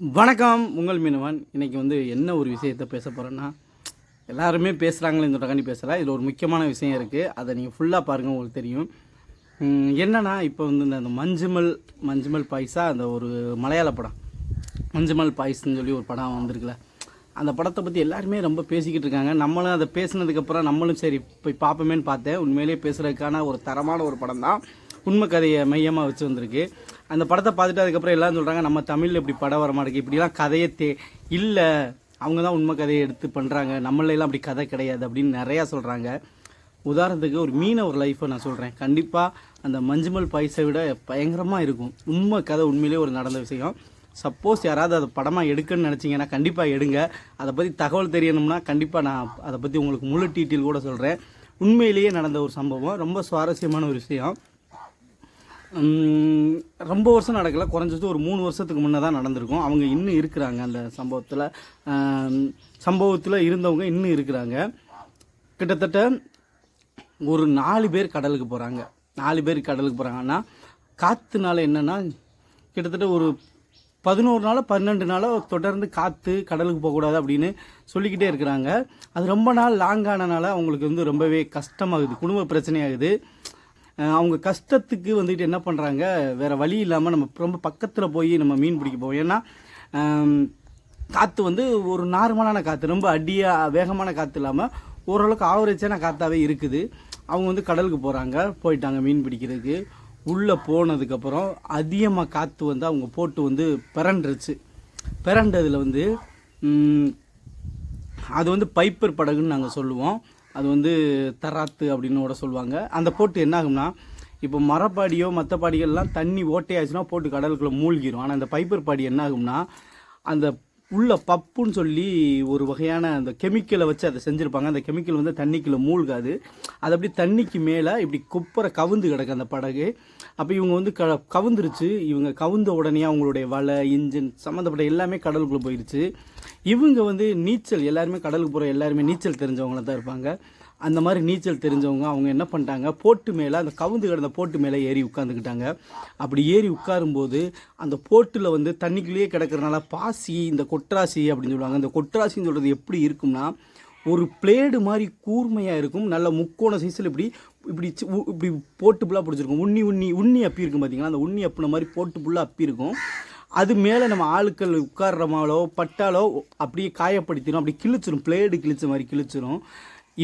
வணக்கம் உங்கள் மீனவன். இன்றைக்கி வந்து என்ன ஒரு விஷயத்தை பேச போகிறேன்னா எல்லாருமே பேசுகிறாங்களே இந்த பேசுகிறா இதில் ஒரு முக்கியமான விஷயம் இருக்குது அதை நீங்கள் ஃபுல்லாக பாருங்கள் உங்களுக்கு தெரியும். என்னென்னா என்னன்னா இப்போ வந்து இந்த அந்த மஞ்சுமல் மஞ்சுமல் பாய்ஸா அந்த ஒரு மலையாள படம். மஞ்சுமல் பாய்ஸ்ன்னு சொல்லி ஒரு படம் வந்திருக்குல்ல அந்த படத்தை பற்றி எல்லாருமே ரொம்ப பேசிக்கிட்டு இருக்காங்க. நம்மளும் அதை பேசினதுக்கப்புறம் நம்மளும் சரி போய் பார்ப்போமேன்னு பார்த்தேன். உண்மையிலேயே பேசுகிறதுக்கான ஒரு தரமான ஒரு படம் தான் உண்மை கதையை மையமாக வச்சு வந்திருக்கு. அந்த படத்தை பார்த்துட்டு அதுக்கப்புறம் எல்லாம் சொல்கிறாங்க நம்ம தமிழில் இப்படி படம் வர மாட்டேங்குது இப்படிலாம் கதையே தே இல்லை அவங்க தான் உண்மை கதையை எடுத்து பண்ணுறாங்க நம்மளெல்லாம் அப்படி கதை கிடையாது அப்படின்னு நிறையா சொல்கிறாங்க உதாரணத்துக்கு ஒரு மீன ஒரு லைஃப்பை நான் சொல்கிறேன் கண்டிப்பாக அந்த மஞ்சுமல் பாய்ஸை விட பயங்கரமாக இருக்கும். உண்மை கதை உண்மையிலேயே ஒரு நடந்த விஷயம். சப்போஸ் யாராவது அதை படமாக எடுக்கணும்னு நினச்சிங்கன்னா கண்டிப்பாக எடுங்க. அதை பற்றி தகவல் தெரியணும்னா கண்டிப்பாக நான் அதை பற்றி உங்களுக்கு முழு டீட்டெயில் கூட சொல்கிறேன் உண்மையிலேயே நடந்த ஒரு சம்பவம். ரொம்ப சுவாரஸ்யமான ஒரு விஷயம். ரொம்ப வருஷம் நடக்கல. குறைஞ்சது ஒரு மூணு வருஷத்துக்கு முன்னே தான் நடந்திருக்கும். அவங்க இன்னும் இருக்கிறாங்க அந்த சம்பவத்தில். சம்பவத்தில் இருந்தவங்க இன்னும் இருக்கிறாங்க. கிட்டத்தட்ட ஒரு நாலு பேர் கடலுக்கு போகிறாங்க நாலு பேர் கடலுக்கு போகிறாங்கன்னா காற்றுனால என்னென்னா கிட்டத்தட்ட ஒரு பதினோரு நாளோ பன்னெண்டு நாளோ தொடர்ந்து காற்று கடலுக்கு போகக்கூடாது அப்படின்னு சொல்லிக்கிட்டே இருக்கிறாங்க. அது ரொம்ப நாள் லாங் ஆனனால அவங்களுக்கு வந்து ரொம்பவே கஷ்டமாகுது. குடும்ப பிரச்சனையாகுது. அவங்க கஷ்டத்துக்கு வந்துட்டு என்ன பண்ணுறாங்க வேறு வழி இல்லாமல் நம்ம ரொம்ப பக்கத்தில் போய் நம்ம மீன் பிடிக்க போவோம். ஏன்னா காற்று வந்து ஒரு நார்மலான காற்று ரொம்ப அடியாக வேகமான காற்று இல்லாமல் ஓரளவுக்கு ஆவரேஜான காற்றாவே இருக்குது. அவங்க வந்து கடலுக்கு போகிறாங்க போயிட்டாங்க மீன் பிடிக்கிறதுக்கு. உள்ளே போனதுக்கப்புறம் அதிகமாக காற்று வந்து அவங்க போட்டு வந்து பிறண்டுருச்சு. பிறண்டதில் வந்து அது வந்து பைப்பர் படகுன்னு நாங்கள் சொல்லுவோம். அது வந்து தராத்து அப்படின்னு கூட சொல்லுவாங்க. அந்த போட்டு என்ன ஆகும்னா இப்போ மரப்பாடியோ மற்ற பாடிகள்லாம் தண்ணி ஓட்டையாச்சுன்னா போட்டு கடலுக்குள்ளே மூழ்கிரும். ஆனால் அந்த பைப்பர் பாடி என்ன ஆகும்னா அந்த உள்ள பப்புன்னு சொல்லி ஒரு வகையான அந்த கெமிக்கலை வச்சு அதை செஞ்சுருப்பாங்க. அந்த கெமிக்கல் வந்து தண்ணிக்குள்ளே மூழ்காது. அது அப்படி தண்ணிக்கு மேலே இப்படி குப்பரை கவுந்து கிடக்கு அந்த படகு. அப்போ இவங்க வந்து க கவுந்துருச்சு. இவங்க கவுந்த உடனே அவங்களுடைய வலை இன்ஜின் சம்மந்தப்பட்ட எல்லாமே கடலுக்குள்ளே போயிடுச்சு இவங்க வந்து நீச்சல் எல்லாருமே கடலுக்கு போகிற எல்லாருமே நீச்சல் தெரிஞ்சவங்கள தான் இருப்பாங்க. அந்த மாதிரி நீச்சல் தெரிஞ்சவங்க அவங்க என்ன பண்ணிட்டாங்க? போட்டு மேலே அந்த கவுந்து கிடந்த போட்டு மேலே ஏறி உட்காந்துக்கிட்டாங்க அப்படி ஏறி உட்காரும்போது அந்த போட்டில் வந்து தண்ணிக்குள்ளேயே கிடக்கறனால பாசி இந்த கொட்ராசி அப்படின்னு சொல்லுவாங்க. இந்த கொட்ராசின்னு சொல்கிறது எப்படி இருக்கும்னா ஒரு பிளேடு மாதிரி கூர்மையாக இருக்கும். நல்ல முக்கோண சைஸில் இப்படி இப்படி இப்படி போட்டு ஃபுல்லாக பிடிச்சிருக்கும். உண்ணி உண்ணி உண்ணி அப்பி இருக்கும் பார்த்தீங்களா அந்த உண்ணி அப்பின மாதிரி போட்டு ஃபுல்லாக அப்பி இருக்கும். அது மேலே நம்ம ஆளுக்கள் உட்கார்றமாலோ பட்டாலோ அப்படியே காயப்படுத்திடும் அப்படி கிழிச்சிரும். பிளேடு கிழிச்ச மாதிரி கிழிச்சிரும்.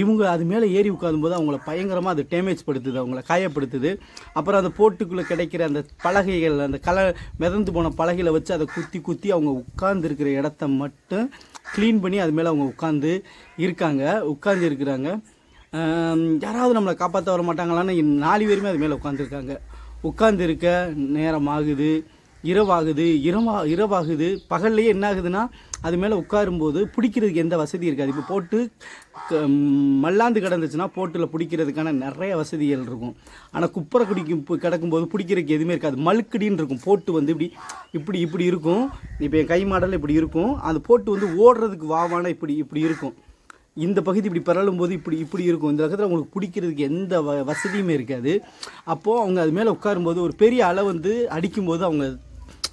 இவங்க அது மேலே ஏறி உட்காரும்போது அவங்கள பயங்கரமாக அது டேமேஜ் படுத்துது. அவங்கள காயப்படுத்துது. அப்புறம் அந்த போட்டுக்குள்ளே கிடைக்கிற அந்த பலகைகள் அந்த கல மிதந்து போன பலகையில் வச்சு அதை குத்தி குத்தி அவங்க உட்கார்ந்துருக்கிற இடத்த மட்டும் க்ளீன் பண்ணி அது மேலே அவங்க உட்காந்து இருக்காங்க. உட்கார்ந்து இருக்கிறாங்க. யாராவது நம்மளை காப்பாற்ற வர மாட்டாங்களான்னு நாலு பேருமே அது மேலே உட்காந்துருக்காங்க உட்காந்துருக்க நேரம் ஆகுது இரவாகுது இரவா இரவாகுது. பகல்லையே என்ன ஆகுதுன்னா அது மேலே உட்காரும்போது பிடிக்கிறதுக்கு எந்த வசதி இருக்காது. இப்போ போட்டு க- மல்லாந்து கிடந்துச்சுன்னா போட்டில் பிடிக்கிறதுக்கான நிறைய வசதிகள் இருக்கும். ஆனால் குப்பரை குடிக்கும் கிடக்கும்போது பிடிக்கிறதுக்கு எதுவுமே இருக்காது. மழுக்கடின்னு இருக்கும். போட்டு வந்து இப்படி இப்படி இப்படி இருக்கும். இப்போ என் கை மாடல் இப்படி இருக்கும். அந்த போட்டு வந்து ஓடுறதுக்கு வாவான இப்படி இப்படி இருக்கும். இந்த பகுதி இப்படி பிறழும் போது இப்படி இப்படி இருக்கும். இந்த பக்கத்தில் அவங்களுக்கு பிடிக்கிறதுக்கு எந்த வ வசதியுமே இருக்காது. அப்போது அவங்க அது மேலே உட்காரும்போது ஒரு பெரிய அலை வந்து அடிக்கும்போது அவங்க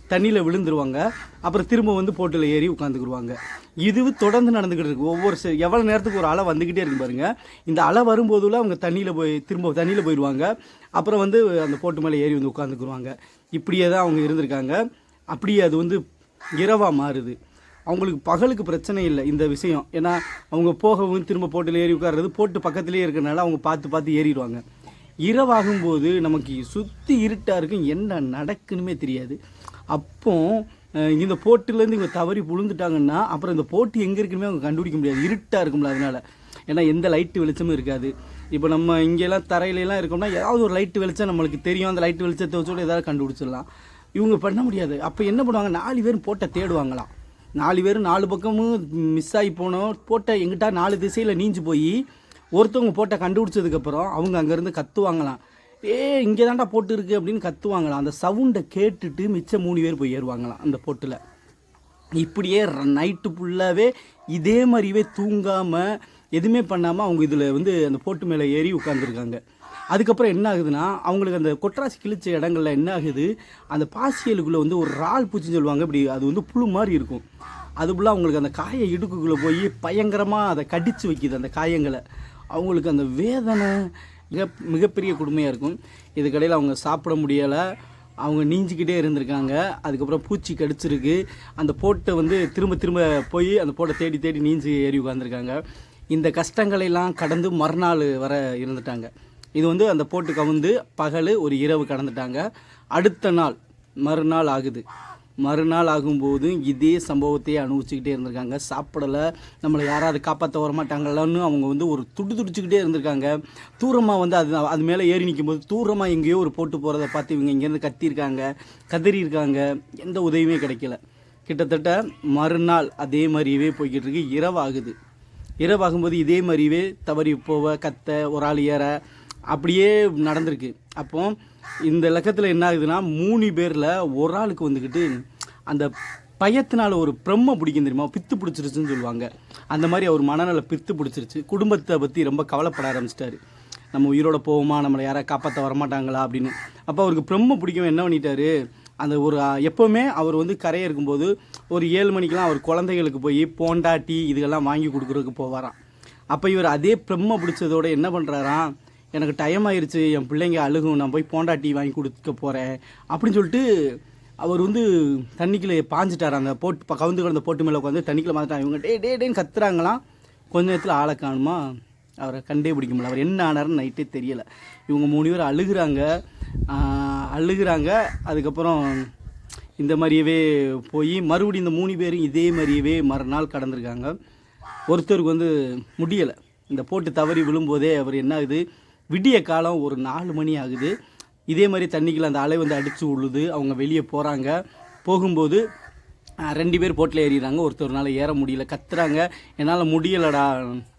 தண்ணியில் விழுந்துருவாங்க. அப்புறம் திரும்ப வந்து போட்டில் ஏறி உட்காந்துக்குருவாங்க. இது தொடர்ந்து நடந்துக்கிட்டு இருக்கு. ஒவ்வொரு எவ்வளோ நேரத்துக்கு ஒரு அலை வந்துக்கிட்டே இருக்கு பாருங்க. இந்த அலை வரும்போதுல அவங்க தண்ணியில் போய் திரும்ப தண்ணியில் போயிடுவாங்க அப்புறம் வந்து அந்த போட்டு மேலே ஏறி வந்து உட்காந்துக்குருவாங்க. இப்படியே தான் அவங்க இருந்திருக்காங்க. அப்படியே அது வந்து இரவாக மாறுது. அவங்களுக்கு பகலுக்கு பிரச்சனை இல்லை இந்த விஷயம். ஏன்னா அவங்க போகவும் திரும்ப போட்டில் ஏறி உட்கார்றது போட்டு பக்கத்துலேயே இருக்கிறனால அவங்க பார்த்து பார்த்து ஏறிடுவாங்க. இரவாகும்போது நமக்கு சுற்றி இருட்டாக இருக்கும். என்ன நடக்குன்னுமே தெரியாது. அப்போ இந்த போட்டிலேருந்து இவங்க தவறி புழுந்துட்டாங்கன்னா அப்புறம் இந்த போட்டு எங்கே இருக்குன்னு அவங்க கண்டுபிடிக்க முடியாது. இருட்டாக இருக்கும்ல அதனால. ஏன்னா எந்த லைட்டு வெளிச்சமும் இருக்காது. இப்போ நம்ம இங்கெல்லாம் தரையிலலாம் இருக்கோம்னா ஏதாவது ஒரு லைட்டு வெளிச்சம் நம்மளுக்கு தெரியும். அந்த லைட்டு வெளிச்சத்தை வச்சோட ஏதாவது கண்டுபிடிச்சிடலாம். இவங்க பண்ண முடியாது. அப்போ என்ன பண்ணுவாங்க? நாலு பேரும் போட்டை தேடுவாங்களாம். நாலு பேரும் நாலு பக்கமும் மிஸ் ஆகி போனோம். போட்ட எங்கிட்ட நாலு திசையில் நீஞ்சு போய் ஒருத்தவங்க போட்ட கண்டுபிடிச்சதுக்கப்புறம் அவங்க அங்கேருந்து கத்துவாங்களாம். ஏ இங்கே தான்டா போட்டு இருக்கு அப்படின்னு கத்துவாங்களாம். அந்த சவுண்டை கேட்டுட்டு மிச்சம் மூணு பேர் போய் ஏறுவாங்களாம் அந்த போட்டில். இப்படியே நைட்டு ஃபுல்லாகவே இதே மாதிரியே தூங்காமல் எதுவுமே பண்ணாமல் அவங்க இதில் வந்து அந்த போட்டு மேலே ஏறி உட்காந்துருக்காங்க அதுக்கப்புறம் என்ன ஆகுதுன்னா அவங்களுக்கு அந்த கொட்ராசி கிழிச்ச இடங்கள்ல என்ன ஆகுது? அந்த பாசியலுக்குள்ளே வந்து ஒரு இறால் பூச்சின்னு சொல்லுவாங்க இப்படி அது வந்து புழு மாதிரி இருக்கும். அதுபோல் அவங்களுக்கு அந்த காயை இடுக்குக்குள்ளே போய் பயங்கரமாக அதை கடித்து வைக்கிது அந்த காயங்களை. அவங்களுக்கு அந்த வேதனை மிக மிகப்பெரிய கொடுமையாக இருக்கும். இதுக்கடையில் அவங்க சாப்பிட முடியலை. அவங்க நீஞ்சிக்கிட்டே இருந்திருக்காங்க. அதுக்கப்புறம் பூச்சி கடிச்சிருக்கு. அந்த போட்டை வந்து திரும்ப திரும்ப போய் அந்த போட்டை தேடி தேடி நீஞ்சி ஏறி உட்காந்துருக்காங்க இந்த கஷ்டங்களையெல்லாம் கடந்து மறுநாள் வர இருந்துட்டாங்க இது வந்து அந்த போட்டு கவுந்து பகல் ஒரு இரவு கடந்துட்டாங்க. அடுத்த நாள் மறுநாள் ஆகுது. மறுநாள் ஆகும்போது இதே சம்பவத்தையே அனுபவிச்சுக்கிட்டே இருந்திருக்காங்க. சாப்பிடலை நம்மளை யாராவது காப்பாற்ற வரமாட்டாங்களான்னு அவங்க வந்து ஒரு துடி துடிச்சுக்கிட்டே இருந்திருக்காங்க. தூரமாக வந்து அது அது மேலே ஏறி நிற்கும்போது தூரமாக எங்கேயோ ஒரு போட்டு போகிறத பார்த்து இவங்க இங்கேருந்து கத்தியிருக்காங்க கதறியிருக்காங்க. எந்த உதவியுமே கிடைக்கல. கிட்டத்தட்ட மறுநாள் அதே மாதிரியே போய்கிட்டு இருக்கு இரவாகுது இரவாகும்போது இதே மாதிரியே தவறி போவ கத்த ஒரு ஆள் ஏற அப்படியே நடந்திருக்கு. அப்போ இந்த லக்கத்தில் என்ன ஆகுதுன்னா மூணு பேரில் ஒரு ஆளுக்கு வந்துக்கிட்டு அந்த பயத்தினால் ஒரு பிரம்ம பிடிக்கும் தெரியுமா? பித்து பிடிச்சிருச்சுன்னு சொல்லுவாங்க. அந்த மாதிரி அவர் மனநல பித்து பிடிச்சிருச்சு. குடும்பத்தை பற்றி ரொம்ப கவலைப்பட ஆரம்பிச்சிட்டாரு. நம்ம உயிரோட போவோமா? நம்மளை யாராவது காப்பாற்ற வரமாட்டாங்களா அப்படின்னு. அப்போ அவருக்கு பிரம்ம பிடிக்கும் என்ன பண்ணிட்டாரு? அந்த ஒரு எப்போவுமே அவர் வந்து கரையை இருக்கும்போது ஒரு ஏழு மணிக்கெலாம் அவர் குழந்தைகளுக்கு போய் போண்டா டீ இதுகெல்லாம் வாங்கி கொடுக்குறதுக்கு போவாராம். அப்போ இவர் அதே பிரம்ம பிடிச்சதோட என்ன பண்ணுறாராம் எனக்கு டைம் ஆயிடுச்சு என் பிள்ளைங்க அழுகும் நான் போய் போண்டா டீ வாங்கி கொடுக்க போகிறேன் அப்படின்னு சொல்லிட்டு அவர் வந்து தண்ணிக்குள்ளே பாஞ்சிட்டார். அந்த போட்டு கவுந்து கிடந்த போட்டு மேலே உட்காந்து தண்ணிக்குள்ளே மாற்றிட்டாங்க இவங்க டே டே டேன்னு கத்துறாங்களாம். கொஞ்ச நேரத்தில் ஆளை காணுமா? அவரை கண்டே பிடிக்க முடியல. அவர் என்ன ஆனார்னு நைட்டே தெரியலை. இவங்க மூணு பேர் அழுகிறாங்க. அழுகிறாங்க. அதுக்கப்புறம் இந்த மாதிரியவே போய் மறுபடியும் இந்த மூணு பேரும் இதே மாதிரியவே மறுநாள் கடந்திருக்காங்க. ஒருத்தருக்கு வந்து முடியலை. இந்த போட்டு தவறி விழும்போதே அவர் என்ன ஆகுது? விடிய காலம் ஒரு நாலு மணி ஆகுது. இதே மாதிரி தண்ணிக்குள்ள அந்த அலை வந்து அடித்து உழுது அவங்க வெளியே போகிறாங்க போகும்போது ரெண்டு பேர் போட்டில் ஏறிடுறாங்க. ஒருத்தர்னால ஏற முடியல கத்துறாங்க. என்னால் முடியலடா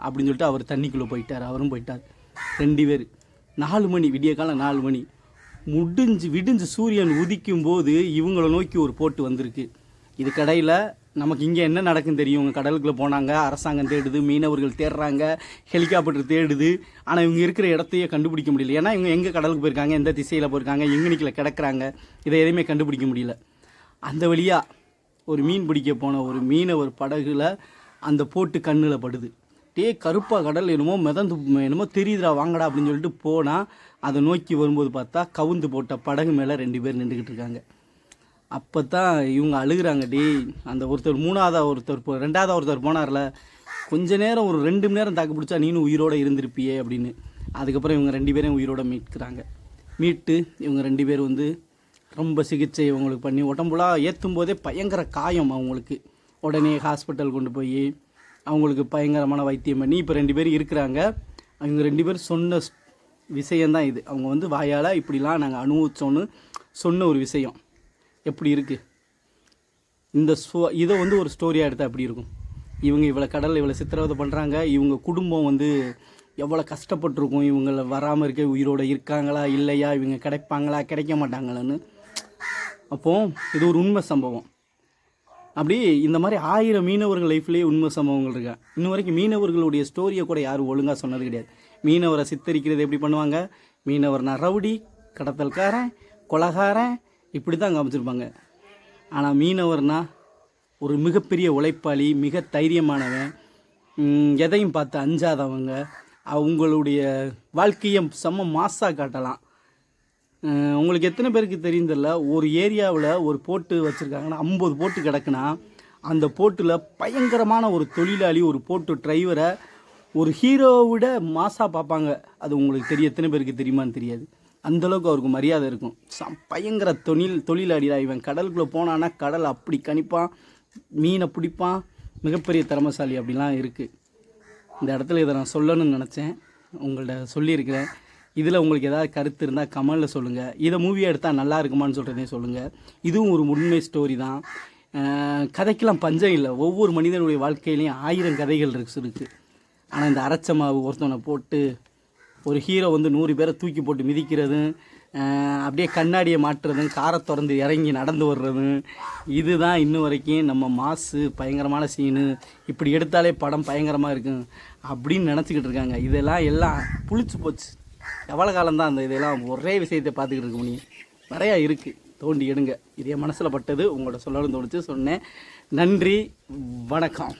அப்படின்னு சொல்லிட்டு அவர் தண்ணிக்குள்ளே போயிட்டார். அவரும் போயிட்டார். ரெண்டு பேர். நாலு மணி விடிய காலம் நாலு மணி. முடிஞ்சு விடிஞ்சு சூரியன் உதிக்கும் போது இவங்களை நோக்கி ஒரு போட்டு வந்திருக்கு. இது கடையில் நமக்கு இங்கே என்ன நடக்குன்னு தெரியும். இவங்க கடலுக்குள்ளே போனாங்க அரசாங்கம் தேடுது மீனவர்கள் தேடுறாங்க ஹெலிகாப்டர் தேடுது. ஆனால் இவங்க இருக்கிற இடத்தையே கண்டுபிடிக்க முடியல. ஏன்னா இவங்க எங்கே கடலுக்கு போயிருக்காங்க எந்த திசையில் போயிருக்காங்க எங்கனிக்கில் கிடக்கிறாங்க கிடக்குறாங்க. இதை எதையுமே கண்டுபிடிக்க முடியல. அந்த வழியாக ஒரு மீன் பிடிக்க போன ஒரு மீனவர் படகுல அந்த போட்டு கண்ணில் படுது. டே கருப்பாக கடல் என்னமோ மிதந்து என்னமோ தெரியுதுடா வாங்கடா அப்படின்னு சொல்லிட்டு போனால் அதை நோக்கி வரும்போது பார்த்தா கவுந்து போட்ட படகு மேலே ரெண்டு பேர் நின்றுக்கிட்டு இருக்காங்க. அப்போ தான் இவங்க அழுகுறாங்க டேய் அந்த ஒருத்தர் மூணாவதாக ஒருத்தர் போ ரெண்டாவது ஒருத்தர் போனார்ல கொஞ்ச நேரம் ஒரு ரெண்டு மணி நேரம் தாக்கு பிடிச்சா நீனும் உயிரோட இருந்திருப்பியே அப்படின்னு. அதுக்கப்புறம் இவங்க ரெண்டு பேரையும் உயிரோட மீட்கிறாங்க. மீட்டு இவங்க ரெண்டு பேர் வந்து ரொம்ப சிகிச்சை இவங்களுக்கு பண்ணி உடம்புலாம் ஏற்றும் போதே பயங்கர காயம் அவங்களுக்கு. உடனே ஹாஸ்பிட்டல் கொண்டு போய் அவங்களுக்கு பயங்கரமான வைத்தியம் பண்ணி இப்போ ரெண்டு பேர் இருக்கிறாங்க. அவங்க ரெண்டு பேரும் சொன்ன விஷயந்தான் இது. அவங்க வந்து வாயால் இப்படிலாம் நாங்கள் அனுபவிச்சோன்னு சொன்ன ஒரு விஷயம். எப்படி இருக்குது இந்த ஸ்டோ இதை வந்து ஒரு ஸ்டோரியாக எடுத்தால் எப்படி இருக்கும்? இவங்க இவ்வளோ கடலில் இவ்வளோ சித்திரவதை பண்ணுறாங்க இவங்க குடும்பம் வந்து எவ்வளோ கஷ்டப்பட்டிருக்கும் இவங்கள வராமல் இருக்க உயிரோட இருக்காங்களா இல்லையா இவங்க கிடைப்பாங்களா கிடைக்க மாட்டாங்களான்னு. அப்போ இது ஒரு உண்மை சம்பவம். அப்படி இந்த மாதிரி ஆயிரம் மீனவர்கள் லைஃப்லேயே உண்மை சம்பவங்கள் இருக்கா? இன்ன வரைக்கும் மீனவர்களுடைய ஸ்டோரியை கூட யாரும் ஒழுங்காக சொன்னது கிடையாது. மீனவரை சித்தரிக்கிறது எப்படி பண்ணுவாங்க? மீனவர் ரவுடி கடத்தல்காரன் கொலகாரன் இப்படி தான் காமிச்சிருப்பாங்க. ஆனால் மீனவர்னால் ஒரு மிகப்பெரிய உழைப்பாளி மிக தைரியமானவன் எதையும் பார்த்து அஞ்சாதவங்க அவங்களுடைய வாழ்க்கையை செம்ம மாசாக காட்டலாம். உங்களுக்கு எத்தனை பேருக்கு தெரியும் ஒரு ஏரியாவில் ஒரு போட்டு வச்சுருக்காங்கன்னா ஐம்பது போட்டு கிடக்குன்னா அந்த போட்டில் பயங்கரமான ஒரு தொழிலாளி ஒரு போட்டு டிரைவரை ஒரு ஹீரோவை விட மாசாக பார்ப்பாங்க. அது உங்களுக்கு தெரிய எத்தனை பேருக்கு தெரியுமான்னு தெரியாது. அந்தளவுக்கு அவருக்கு மரியாதை இருக்கும். சம் பயங்கர தொழில் தொழிலாளிடா இவன் கடலுக்குள்ளே போனான்னா கடல் அப்படி கணிப்பான் மீனை பிடிப்பான் மிகப்பெரிய திறமசாலி அப்படிலாம் இருக்குது இந்த இடத்துல இதை நான் சொல்லணும்னு நினச்சேன். உங்கள்கிட்ட சொல்லியிருக்கிறேன். இதில் உங்களுக்கு ஏதாவது கருத்து இருந்தால் கமெண்டில் சொல்லுங்கள் இதை மூவியாக எடுத்தால் நல்லா இருக்குமான்னு சொல்கிறதையும் சொல்லுங்கள் இதுவும் ஒரு உண்மை ஸ்டோரி தான். கதைக்கெலாம் கதைக்கெல்லாம் பஞ்சம் இல்லை. ஒவ்வொரு மனிதனுடைய வாழ்க்கையிலையும் ஆயிரம் கதைகள் இருக்கு இருக்குது ஆனால் இந்த அரைச்ச மாவு ஒருத்தவனை போட்டு ஒரு ஹீரோ வந்து நூறு பேரை தூக்கி போட்டு மிதிக்கிறதும் அப்படியே கண்ணாடியை மாட்டுறதும் காரை திறந்து இறங்கி நடந்து வர்றதும் இதுதான் இன்னும் வரைக்கும் நம்ம மாசு பயங்கரமான சீனு இப்படி எடுத்தாலே படம் பயங்கரமாக இருக்கும் அப்படின்னு நினச்சிக்கிட்டு இருக்காங்க. இதெல்லாம் எல்லாம் புளிச்சு போச்சு. எவ்வளோ காலம்தான் அந்த இதெல்லாம் ஒரே விஷயத்தை பார்த்துக்கிட்டு இருக்க முடியும். நிறையா இருக்குது தோண்டி எடுங்க. இதே மனசில் பட்டது. உங்களோட சொல்லணும்னு தோணுச்சு. சொன்னேன். நன்றி. வணக்கம்.